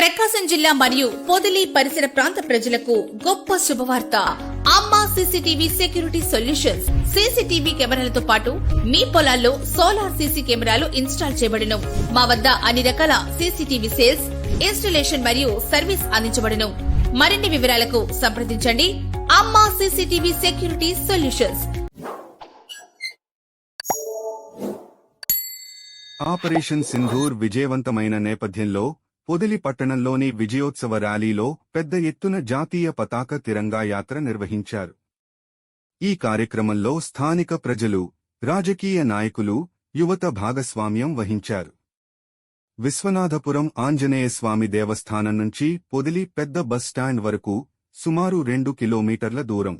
ప్రకాశం జిల్లా మరియు పొదిలి పరిసర ప్రాంత ప్రజలకు గొప్ప శుభవార్త. అమ్మా సీసీటీవీ సెక్యూరిటీ సొల్యూషన్స్. సీసీటీవీ కెమెరాలతో పాటు మీ పొలాల్లో సోలార్ సీసీ కెమెరాలు ఇన్స్టాల్ చేయబడను. మా వద్ద అన్ని రకాల సీసీటీవీ సేల్స్ ఇన్స్టలేషన్ మరియు సర్వీస్ అందించబడను. మరిన్ని వివరాలకు సంప్రదించండి. Amma CCTV security solutions. Operation Sindoor విజయవంతమైన నేపథ్యంలో పొదిలి పట్టణంలోని విజయోత్సవ ర్యాలీలో పెద్ద ఎత్తున జాతీయ పతాక తిరంగా యాత్ర నిర్వహించారు. ఈ కార్యక్రమంలో స్థానిక ప్రజలు రాజకీయ నాయకులు యువత భాగస్వామ్యం వహించారు. విశ్వనాథపురం ఆంజనేయస్వామి దేవస్థానం నుంచి పొదిలి పెద్ద బస్ స్టాండ్ వరకు సుమారు రెండు కిలోమీటర్ల దూరం.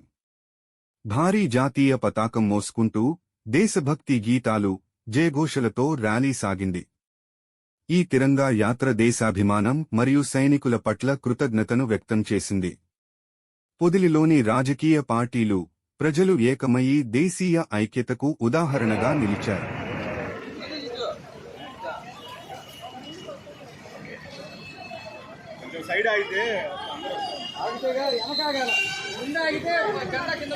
భారీ జాతీయ పతాకం మోసుకుంటూ దేశభక్తి గీతాలు జయఘోషలతో ర్యాలీ సాగింది. ఈ తిరంగా యాత్ర దేశాభిమానం మరియు సైనికుల పట్ల కృతజ్ఞతను వ్యక్తం చేసింది. పొదిలిలోని రాజకీయ పార్టీలు ప్రజలు ఏకమయ్యి దేశీయ ఐక్యతకు ఉదాహరణగా నిలిచారు సైడ్ అయితే కింద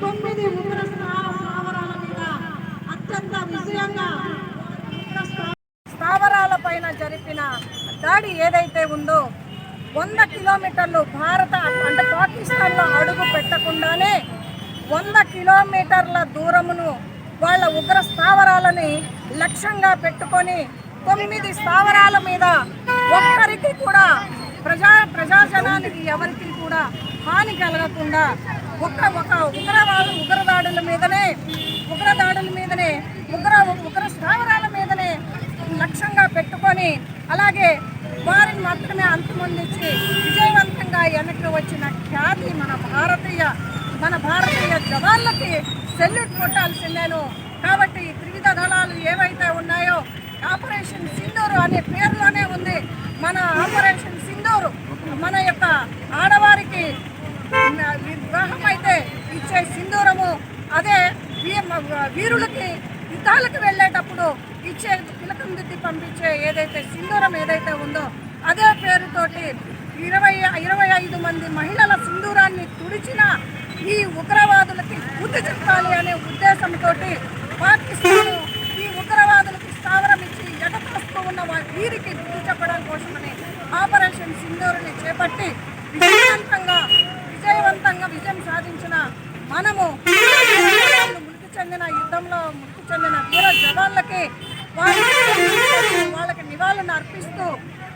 తొమ్మిది ఉగ్ర స్థా- స్థావరాల మీద అత్యంత విజయంగా ఉగ్ర స్థా- స్థావరాల పైన జరిపిన దాడి ఏదైతే ఉందో వంద కిలోమీటర్లు భారత అంటే పాకిస్తాన్లో అడుగు పెట్టకుండానే వంద కిలోమీటర్ల దూరమును వాళ్ళ ఉగ్ర స్థావరాలని లక్ష్యంగా పెట్టుకొని తొమ్మిది స్థావరాల మీద ఒక్కరికి కూడా ప్రజా ప్రజాజనానికి ఎవరికి కూడా హాని కలగకుండా ఒక ఒక ఉగ్రవాదు ఉగ్రదాడుల మీదనే ఉగ్రదాడుల మీదనే ఉగ్ర ఉగ్ర స్థావరాల మీదనే లక్ష్యంగా పెట్టుకొని అలాగే వారిని మాత్రమే అంతమొందించి విజయవంతంగా వెనక్కి వచ్చిన ఖ్యాతి మన భారతీయ మన భారతీయ జవాన్లకి సెల్యూట్ కొట్టాల్సిందేను. కాబట్టి త్రివిధ దళాలు ఏవైతే ఉన్నాయో ఆపరేషన్ సింధూరు అనే పేరులోనే ఉంది. మన ఆపరేషన్ సింధూరు మన యొక్క ఆడవారికి వివాహం అయితే ఇచ్చే సింధూరము అదే వీ- వీరులకి యుద్ధాలకు వెళ్ళేటప్పుడు ఇచ్చే పిలకం దిద్ది పంపించే ఏదైతే సింధూరం ఏదైతే ఉందో అదే పేరుతోటి ఇరవై ఇరవై ఐదు మంది మహిళల సింధూరాన్ని తుడిచిన ఈ ఉగ్రవాదులకి బుద్ధి చెప్పాలి అనే ఉద్దేశంతో పాకిస్తాన్ ఈ ఉగ్రవాదులకి స్థావరం ఇచ్చి ఎగతోస్తూ ఉన్న వీరికి బుద్ధి చెప్పడం కోసమని ఆపరేషన్ సింధూరుని చేపట్టి విజయవంతంగా విజయవంతంగా విజయం సాధించిన మనము మృతి చెందిన యుద్ధంలో మృతి చెందిన వీర జవాన్లకి వాళ్ళకి వాళ్ళకి నివాళులను అర్పిస్తూ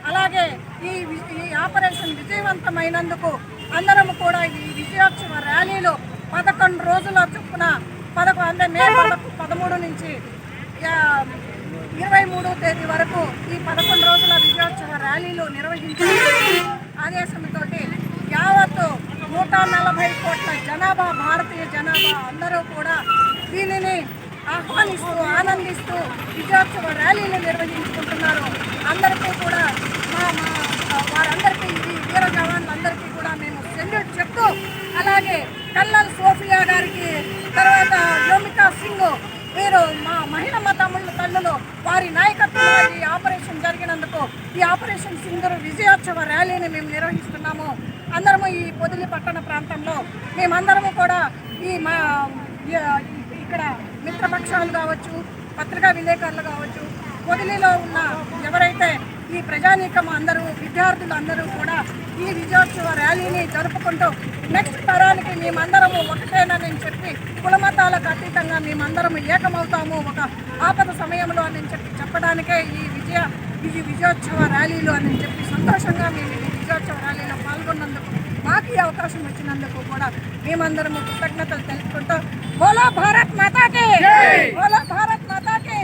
అలాగే ఈ ఈ ఆపరేషన్ విజయవంతమైనందుకు అందరం కూడా ఈ విజయోత్సవ ర్యాలీలో పదకొండు రోజుల చొప్పున పదకొ అంటే మే పదమూడు నుంచి ఇరవై మూడో తేదీ వరకు ఈ పదకొండు రోజుల విజయోత్సవ ర్యాలీలు నిర్వహించాలని ఆదేశంతో యావత్తు నూట నలభై కోట్ల జనాభా భారతీయ జనాభా అందరూ కూడా దీనిని ఆహ్వానిస్తూ ఆనందిస్తూ విజయోత్సవ ర్యాలీలు నిర్వహించుకుంటున్నారు. అందరికీ కూడా మా మా వారందరికీ ఈ వీర జవాన్లందరికీ కూడా మేము సెల్యూట్ చెప్తూ అలాగే కల్లల్ సోఫియా గారికి తర్వాత యోమికా సింగ్ వీరు మా మహిళమ్మ జిల్లాలో వారి నాయకత్వంలో ఈ ఆపరేషన్ జరిగినందుకు ఈ ఆపరేషన్ సింధూరు విజయోత్సవ ర్యాలీని మేము నిర్వహిస్తున్నాము. అందరము ఈ పొదిలి పట్టణ ప్రాంతంలో మేమందరము కూడా ఈ మా ఇక్కడ మిత్రపక్షాలు కావచ్చు పత్రికా విలేకరులు కావచ్చు పొదిలిలో ఉన్న ఎవరైతే ఈ ప్రజానీకం అందరూ విద్యార్థులు అందరూ కూడా ఈ విజయోత్సవ ర్యాలీని జరుపుకుంటూ నెక్స్ట్ తరానికి మేమందరము ఒకటేనని చెప్పి కులమతాలకు అతీతంగా మేమందరం ఏకమవుతాము ఒక ఆపద సమయంలో అని చెప్పి చెప్పడానికే ఈ విజయ ఈ విజయోత్సవ ర్యాలీలు అని చెప్పి సంతోషంగా మేము ఈ విజయోత్సవ ర్యాలీలో పాల్గొన్నందుకు మాకు ఈ అవకాశం వచ్చినందుకు కూడా మేమందరము కృతజ్ఞతలు తెలుపుకుంటూ బోలో భారత్ మాతాకి! బోలో భారత్ మాతాకి!